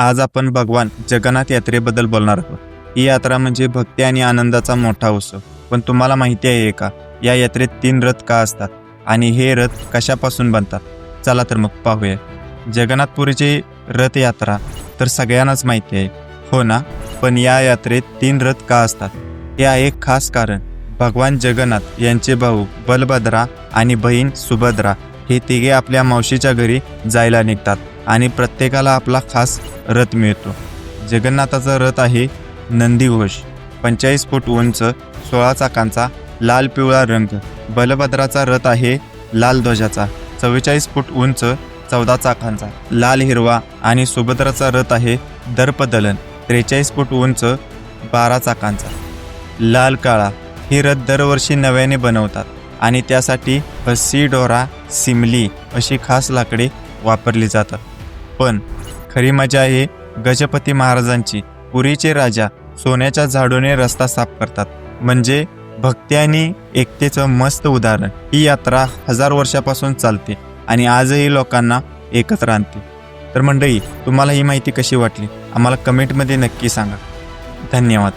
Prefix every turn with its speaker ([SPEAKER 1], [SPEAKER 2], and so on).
[SPEAKER 1] आज आपण भगवान जगन्नाथ यात्रेबद्दल बोलणार आहोत. ही यात्रा म्हणजे भक्ती आणि आनंदाचा मोठा उत्सव. पण तुम्हाला माहिती आहे का? या यात्रेत तीन रथ का असतात? आणि हे रथ कशापासून बनतात? चला तर मग पाहूया. जगन्नाथपुरीची रथयात्रा तर सगळ्यांनाच माहिती आहे. हो ना? पण या यात्रेत तीन रथ का असतात? या एक खास कारण. भगवान जगन्नाथ यांचे भाऊ बलभद्रा आणि बहीण सुभद्रा हे तिघे आपल्या मावशीच्या घरी जायला निघतात. आणि प्रत्येकाला आपला खास रथ मिळतो. जगन्नाथाचा रथ आहे नंदीघोष पंचेचाळीस फूट उंच सोळा चाकांचा लाल पिवळा रंग. बलभद्राचा रथ आहे लाल ध्वजाचा. चव्वेचाळीस फूट उंच चौदा चाकांचा. लाल हिरवा आणि सुभद्राचा रथ आहे दर्पदलन. त्रेचाळीस फूट उंच बारा चाकांचा. लाल काळा. ही रथ दरवर्षी नव्याने बनवतात आणि त्यासाठी हस्सी डोरा सिमली अशी खास लाकडे वापरली जातात. पण खरी मजा आहे गजपती महाराजांची. पुरीचे राजा सोन्याच्या झाडूने रस्ता साफ करतात. म्हणजे भक्ती आणि एकतेचं मस्त उदाहरण. ही यात्रा हजार वर्षापासून चालते आणि आजही लोकांना एकत्र आणते तर मंडळी तुम्हाला ही माहिती कशी वाटली? आम्हाला कमेंटमध्ये नक्की सांगा. धन्यवाद.